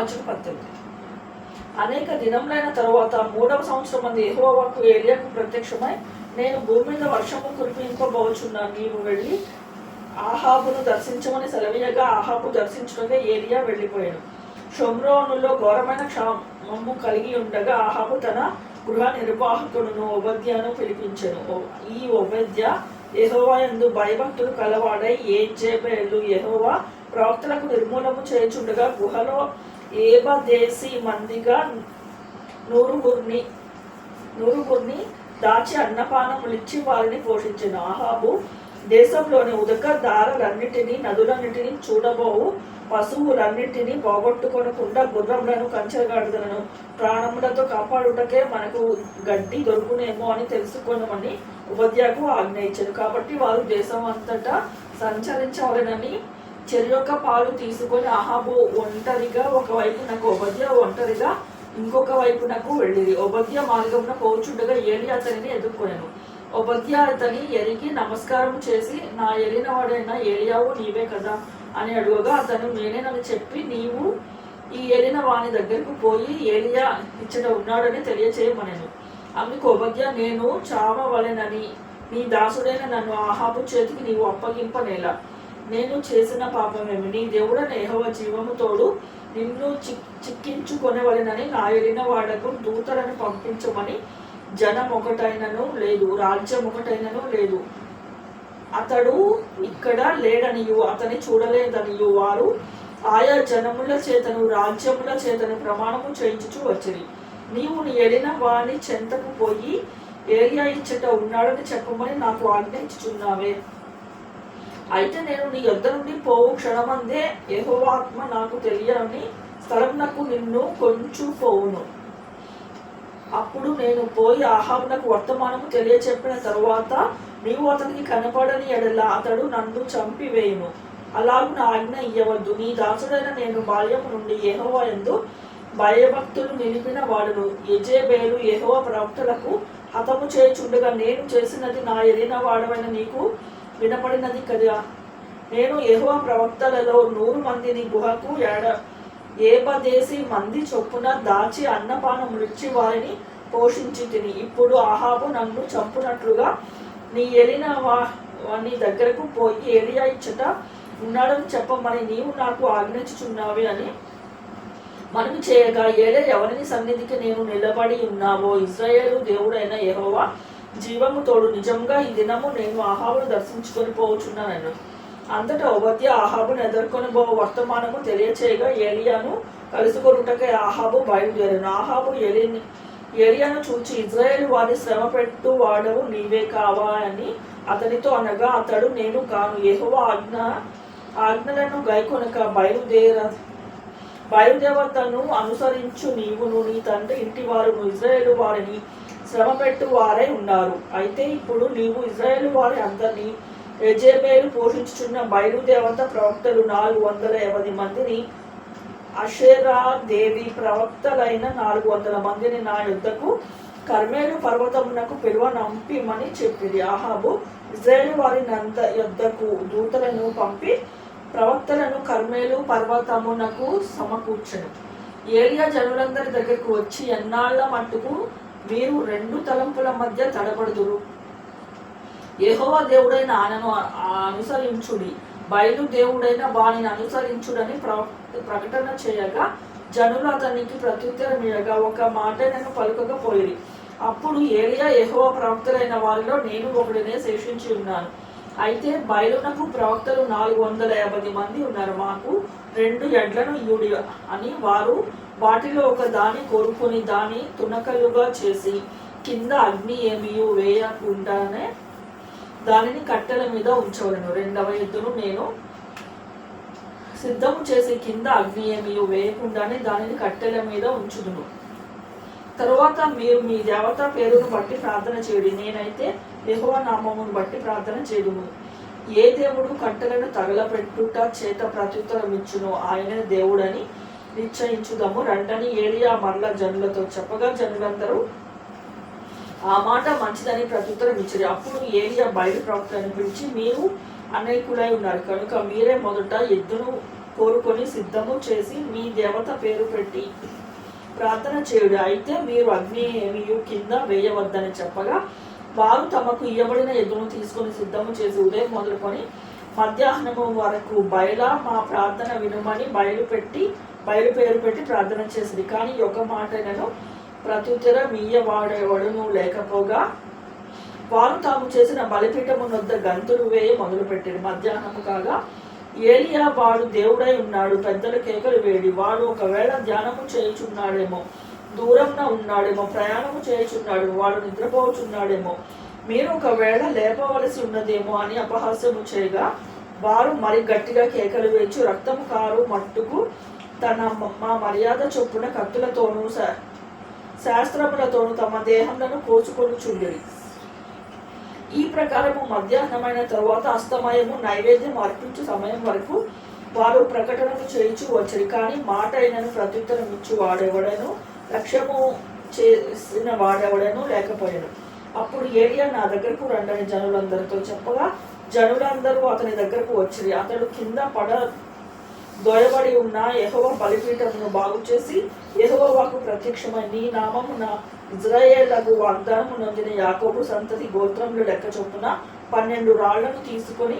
రాజులు పద్దెనిమిది అనేక దినములైన తరువాత మూడవ సంవత్సరం మంది ఎహోవాకు ఏలియాకు ప్రత్యక్షమై నేను భూమి మీద వర్షము కురిపింపబోచున్నాను నీవు వెళ్ళి ఆహాబును దర్శించమని సెలవీయగా ఆహాబు దర్శించుటగా ఏలియా వెళ్ళిపోయాడు. షొమ్రోనులో ఘోరమైన క్షామము కలిగి ఉండగా ఆహాబు తన గృహ నిర్వాహకుడును ఉపధ్యను పిలిపించాను. ఈ ఉపధ్య ఎహోవా యందు భయభక్తులు కలవాడై ఏ చేపేళ్ళు యెహోవా ప్రవక్తలకు నిర్మూలము చేయుచుండగా గుహలో ఏబదేసి మందిగా నూరుగురిని నూరుగురిని దాచి అన్నపానములిచ్చి వారిని పోషించిన. ఆహాబు దేశంలోని ఉదక దారలన్నిటినీ నదులన్నిటినీ చూడబోవు. పశువులన్నిటినీ పోగొట్టుకొనకుండా గుర్రములను కంచెగాడుదలను ప్రాణములతో కాపాడుటకే మనకు గడ్డి దొరుకునేమో అని తెలుసుకొనమని ఉపాధ్యాయుకు ఆజ్ఞ కాబట్టి వారు దేశం అంతటా చెరు యొక్క పాలు తీసుకొని అహాబు ఒంటరిగా ఒకవైపునకు ఒబద్య ఒంటరిగా ఇంకొక వైపునకు వెళ్ళిరి ఒబద్య మార్గమున పోచుండగా ఏలి అతనిని ఎదుర్కొనెను. ఉపధ్య అతని ఎరిగి నమస్కారం చేసి నా ఎలినవాడైన ఏలియావు నీవే కదా అని అడుగగా అతను నేనేనని చెప్పి నీవు ఈ ఏలిన వాని దగ్గరకు పోయి ఏలియా ఇచ్చట ఉన్నాడని తెలియచేయమనేను. అందుకు ఉపధ్య నేను చావవలెనని నీ దాసుడైన నన్ను ఆహాబు చేతికి నీవు అప్పగింపనేలా. నేను చేసిన పాపమేమి నీ దేవుడు నేహవ జీవము తోడు నిన్ను చిక్ చిక్కించుకొనవలెనని నా ఎరిన వాడకు దూతలను పంపించమని జనం ఒకటైనను లేదు రాజ్యం ఒకటైనను లేదు. అతడు ఇక్కడ లేడనియు అతని చూడలేదనియు. వారు ఆయా జనముల చేతను రాజ్యముల చేతను ప్రమాణము చేయించుచు వచ్చిరి. నీవు నీ ఎలిన వాని చెంతకు పోయి ఏరియా ఇచ్చట ఉన్నాడని చెప్పమని నాకు ఆజ్ఞయించుచున్నావే అయితే నేను నీ యొద్ద నుండి పోవు క్షణమందే యహోవాత్మ నాకు తెలియని స్థలంనకు నిన్ను కొంచు పోవును అప్పుడు నేను పోయి ఆహాబునకు వర్తమానము తెలియచెప్పిన తరువాత నీవు అతనికి కనపడని ఎడల అతడు నన్ను చంపివేయును. అలాగు నా ఆజ్ఞ ఇయ్యవద్దు. నీ దాసుడైన నేను బాల్యము నుండి యెహోవా ఎందు భయభక్తులు నిలిపిన వాడును. యజేబేలు యెహోవా ప్రవక్తలకు హతము చేయుచుండగా నేను చేసినది నా ఎదిన వాడవైన నీకు వినపడినది కదా. నేను యెహోవా ప్రవక్తలలో నూరు మందిని గుహకు ఏడ ఏపదేశి మంది చొప్పున దాచి అన్నపానములిచ్చి వారిని పోషించి తిని. ఇప్పుడు ఆహాబు నన్ను చంపునట్లుగా నీ ఎలిన వా- వాని దగ్గరకు పోయి ఏలియా ఇచ్చట ఉన్నాడని చెప్పమని నీవు నాకు ఆజ్ఞించుచున్నావే అని మనం చేయగా ఏడే ఎవరిని సన్నిధికి నేను నిలబడి ఉన్నావో? ఇజ్రాయేలు దేవుడైన యెహోవా జీవము తోడు నిజంగా ఈ దినము నేను ఆహాబును దర్శించుకొని పోవచ్చున్నాను అంతటా ఉపత్య ఆహాబును ఎదుర్కొని పో వర్తమానము తెలియచేయగా ఏలియాను కలుసుకొనుటకై ఆహాబు బయలుదేరాను. ఆహాబు ఎలిని ఏలియాను చూచి ఇజ్రాయేల్ వారి శ్రమ పెట్టు వాడవు నీవే కావా అని అతనితో అనగా అతడు నేను కాను ఏహో ఆజ్ఞ ఆజ్ఞలను గైకొనక బయలుదేర బయలుదేవతను అనుసరించు నీవును నీ తండ్రి ఇంటి వారును ఇజ్రాయేల్ వారిని శ్రమ పెట్టువారై ఉన్నారు. అయితే ఇప్పుడు నీవు ఇజ్రాయేల్ వారి అందరినీ ఎజేబేలు పోషించుచున్న బయలుదేవత ప్రవక్తలు నాలుగు వందల యాభై మందిని అషేరా దేవి ప్రవక్తలైన నాలుగు వందల మందిని నా యుద్ధకు కర్మేలు పర్వతమునకు పిలువ నంపిమని చెప్పింది ఆహాబు ఇజ్రాయేల్ వారి నంత యుద్ధకు దూతలను పంపి ప్రవక్తలను కర్మేలు పర్వతమునకు సమకూర్చను. ఏలియా జనులందరి దగ్గరకు వచ్చి ఎన్నాళ్ళ మట్టుకు మీరు రెండు తలంపుల మధ్య తడబడుదురు. యెహోవా దేవుడైన ఆయనను అనుసరించుడి. బయలు దేవుడైన వాణిని అనుసరించుడని ప్రవ- ప్రకటన చేయగా జనులు అతనికి ప్రత్యుత్తరం ఇవ్వగా ఒక మాటనను పలుకకపోయేది అప్పుడు ఏలియా ఎహోవ ప్రవక్తలైన వారిలో నేను ఒకడినే శేషించి ఉన్నాను. అయితే బయలునకు ప్రవక్తలు నాలుగు వందల యాభై మంది ఉన్నారు. మాకు రెండు ఎడ్లను ఇయుడి అని వారు వాటిలో ఒక దాని కోరుకొని దాని తునకలుగా చేసి కింద అగ్ని ఏమియు వేయకుండానే దానిని కట్టెల మీద ఉంచవలను. రెండవ ఎద్దును నేను సిద్ధము చేసి కింద అగ్ని ఏమియు వేయకుండానే దానిని కట్టెల మీద ఉంచుదును. తరువాత మీరు మీ దేవత పేరును బట్టి ప్రార్థన చేయడు. నేనైతే యెహోవా నామమును బట్టి ప్రార్థన చేయదును. ఏ దేవుడు కట్టెలను తగలపెట్టుట చేత ప్రత్యుత్తరం ఇచ్చునో ఆయన దేవుడని నిశ్చయించుదాము. రండని ఏలియా మరల జనులతో చెప్పగా జనులందరూ ఆ మాట మంచిదని ప్రత్యుత్తరం ఇచ్చారు. అప్పుడు ఏలియా బయలు ప్రవక్తలను పిలిచి మీరు అనేకులై ఉన్నారు. కనుక మీరే మొదట ఎద్దును కోరుకొని సిద్ధము చేసి మీ దేవత పేరు పెట్టి ప్రార్థన చేయుడు. అయితే మీరు అగ్ని ఏమియు కింద వేయవద్దని చెప్పగా వారు తమకు ఇయ్యబడిన ఎద్దును తీసుకొని సిద్ధము చేసి ఉదయం మొదలుకొని మధ్యాహ్నము వరకు బయల మా ప్రార్థన వినుమని బయలు పెట్టి బయలు పేరు పెట్టి ప్రార్థన చేసింది. కానీ ఒక మాట నేను ప్రత్యుత్తర మీయవాడేవాడును లేకపోగా వారు తాము చేసిన బలిపీఠము వద్ద గంతులు వేయ మొదలుపెట్టారు మధ్యాహ్నము కాగా ఏలియా వాడు దేవుడై ఉన్నాడు. పెద్దల కేకలు వేడి. వాడు ఒకవేళ ధ్యానము చేయుచున్నాడేమో దూరంగా ఉన్నాడేమో ప్రయాణము చేయుచున్నాడు వాడు నిద్రపోచున్నాడేమో మీరు ఒకవేళ లేపవలసి ఉన్నదేమో అని అపహాస్యము చేయగా వారు మరి గట్టిగా కేకలు వేచి రక్తము కారు మట్టుకు తన మ- మా మర్యాద చొప్పున కత్తులతోనూ శాస్త్రములతోనూ తమ దేహములను కోసుకొని చుండిరి ఈ ప్రకారము మధ్యాహ్నమైన తరువాత అస్తమయము నైవేద్యం అర్పించు సమయం వరకు వారు ప్రకటనలు చేయించు వచ్చరు. కానీ మాట అయినను ప్రత్యుత్తరం ఇచ్చు వాడెవడను లక్ష్యము చేసిన వాడెవడను లేకపోయాను. అప్పుడు ఏలియా నా దగ్గరకు రండని జనులందరితో చెప్పగా జనులందరూ అతని దగ్గరకు వచ్చిరి. అతడు కింద పడ దొయబడి ఉన్న యెహోవ బలిపీఠమును బాగు చేసి యహోవాకు ప్రత్యక్షమై నీ నామమున ఇజ్రాయేళ్ళకు వాగ్దానము నొందిన యాకోబు సంతతి గోత్రములు లెక్క చొప్పున పన్నెండు రాళ్ళను తీసుకొని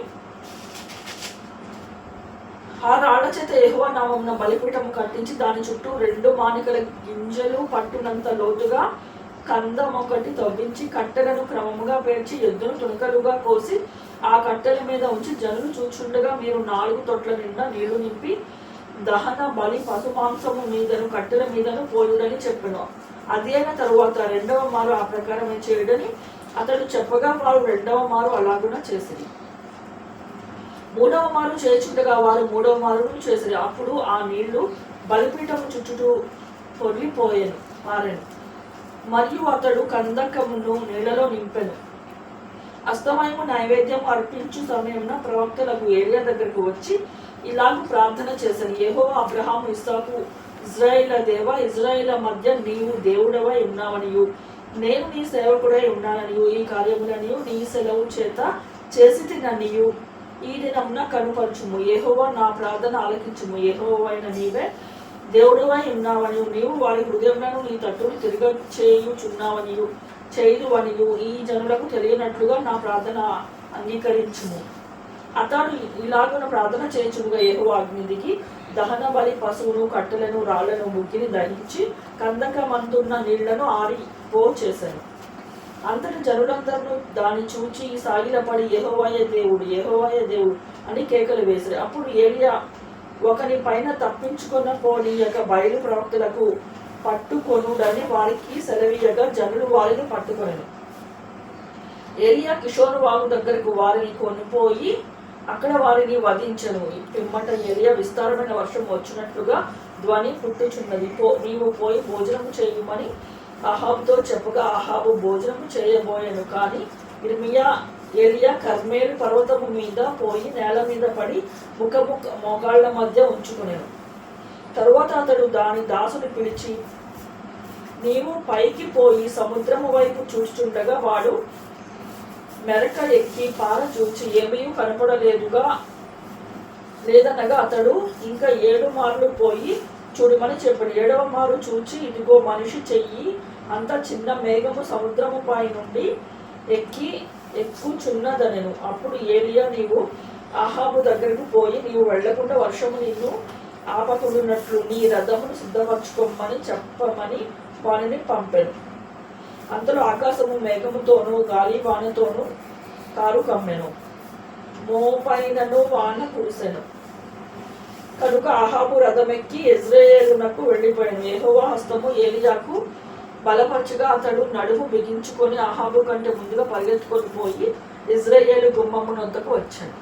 ఆ రాళ్ళ చేత యెహోవా నామమున బలిపీఠము కట్టించి దాని చుట్టూ రెండు మానికల గింజలు పట్టునంత లోతుగా కందం ఒకటి తవ్వించి కట్టెలను క్రమముగా పేర్చి ఎద్దును తునకలుగా కోసి ఆ కట్టెల మీద ఉంచి జనులు చూచుండగా మీరు నాలుగు తొట్ల నిండా నీళ్ళు నింపి దహన బలి పశు మాంసము మీదను కట్టెల మీదను పోయుడని చెప్పను. అదైన అయిన తరువాత రెండవ మారు ఆ ప్రకారమే చేయడని అతడు చెప్పగా వారు రెండవ మారు అలాగున చేసిరి. మూడవ మారు చేచుండగా వారు మూడవ మారును చేసిరి. అప్పుడు ఆ నీళ్ళు బలిపీఠము చుట్టూ పొర్లిపోయాను మారాను మరియు అతడు కందకమును నీళ్ళలో నింపెను. అస్తమయము నైవేద్యం అర్పించు సమయమున ప్రవక్తలకు ఏరియా దగ్గరకు వచ్చి ఇలాగ ప్రార్థన చేశాను. ఏహో అబ్రహాము ఇస్సాకు ఇజ్రాయిల దేవ ఇజ్రాయిల మధ్య నీవు దేవుడవై ఉన్నావనియు. నేను నీ సేవకుడై ఉన్నాననియు. ఈ కార్యములనియు నీ సెలవు చేత చేసి తిననియు. ఈ దినమున కనుపరచుము. ఏహోవా నా ప్రార్థన ఆలకించుము. ఏహోవైన నీవే దేవుడువై ఉన్నావని నీవు వారి హృదయంలో నీ తట్టును తిరగ చేయుచున్నావనియు చేయుదువనియు ఈ జనులకు తెలియనట్లుగా నా ప్రార్థన అంగీకరించుము. అతడు ఇలాగున ప్రార్థన చేయుచుగా ఏహో అగ్నిదికి దహన బలి పశువును కట్టెలను రాళ్ళను ముగ్గిని దహించి కందకమంతున్న నీళ్ళను ఆరిపో చేశాను. అంతటి జనులందరూ దాన్ని చూచి సాగిలపడి ఏహోవాయ దేవుడు ఏహోవాయ దేవుడు అని కేకలు వేశారు అప్పుడు ఏలియా ఒకని పైన తప్పించుకున్న పోనీయక బయలు ప్రవక్తలకు పట్టుకొనుడని వారికి సెలవీయగా జనులు వారిని పట్టుకొనను. ఏరియా కిషోర్ వాగు దగ్గరకు వారిని కొనిపోయి అక్కడ వారిని వధించను. పిమ్మట ఏరియా విస్తారమైన వర్షం వచ్చినట్లుగా ధ్వని పుట్టుచున్నది. పో నీవు పోయి భోజనం చేయమని అహాబుతో చెప్పగా అహాబు భోజనం చేయబోయాను. కానీ ఇర్మియా ఏలియా కర్మేలు పర్వతము మీద పోయి నేల మీద పడి ముఖ ముఖ మోకాళ్ళ మధ్య ఉంచుకునేను. తరువాత అతడు దాని దాసుని పిలిచి నీవు పైకి పోయి సముద్రము వైపు చూస్తుండగా వాడు మెరక ఎక్కి పార చూచి ఏమీ కనపడలేదుగా లేదనగా అతడు ఇంకా ఏడు మార్లు పోయి చూడమని చెప్పాడు. ఏడవ మారు చూచి ఇదిగో మనిషి చెయ్యి అంత చిన్న మేఘము సముద్రము పై నుండి ఎక్కి ఎక్కుచున్నదనెను అప్పుడు ఏలియా నీవు ఆహాబు దగ్గరకు పోయి నీవు వెళ్ళకుండా వర్షము నిన్ను ఆపకుండునట్లు నీ రథమును సిద్ధపరచుకోమని చెప్పమని వానిని పంపాను. అంతలో ఆకాశము మేఘముతోనూ గాలి వానతోనూ కారు కమ్మెను. మోపైనను వాన కురిసెను. కనుక ఆహాబు రథమెక్కి ఇజ్రాయేలునకు వెళ్ళిపోయాను. ఏహోవా హస్తము ఏలియాకు బలపరచగా అతడు నడుము బిగించుకొని ఆహాబు కంటే ముందుగా పరిగెత్తుకొని పోయి ఇజ్రాయేలు గుమ్మమునొద్దకు వచ్చాడు.